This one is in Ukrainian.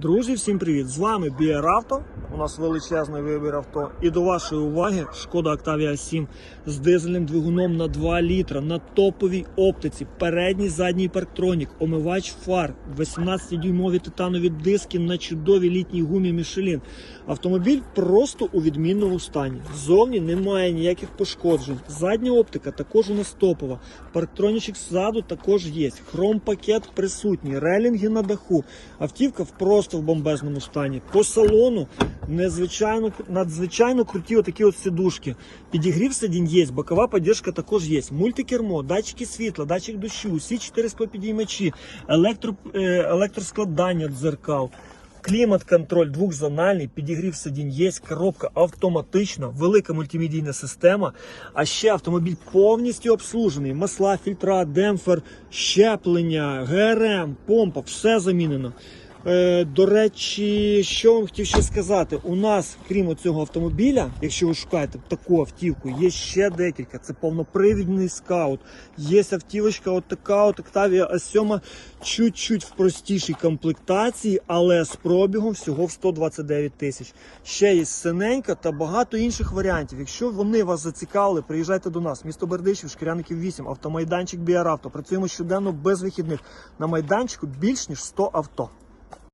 Друзі, всім привіт! З вами Біаравто. Нас величезний вибір авто. І до вашої уваги шкода Octavia 7 з дизельним двигуном на 2 літра на топовій оптиці, передній задній парктронік, омивач фар, 18-дюймові титанові диски на чудовій літній гумі Michelin. Автомобіль просто у відмінному стані. Ззовні немає ніяких пошкоджень. Задня оптика також у нас топова. Парктронічок ззаду також є. Хром-пакет присутній, релінги на даху. Автівка просто в бомбезному стані. По салону незвичайно надзвичайно круті отакі от сидушки. Підігрів сидінь є, бокова підтримка також є. Мультикермо, датчики світла, датчик дощу, усі чотири склопідіймачі, електро, електроскладання дзеркал. Клімат-контроль двохзональний, підігрів сидінь є, коробка автоматична, велика мультимедійна система. А ще автомобіль повністю обслужений. Масла, фільтра, демпфер, щеплення, ГРМ, помпа, все замінено. Е, до речі, що вам хотів ще сказати, у нас, крім цього автомобіля, якщо ви шукаєте таку автівку, є ще декілька. Це повнопривідний скаут. Є автівочка, от така, от Octavia A7, чуть-чуть в простішій комплектації, але з пробігом всього в 129 тисяч. Ще є синенька та багато інших варіантів. Якщо вони вас зацікавили, приїжджайте до нас. Місто Бердичів, Шкіряників 8, автомайданчик Біаравто. Працюємо щоденно без вихідних. На майданчику більш ніж 100 авто.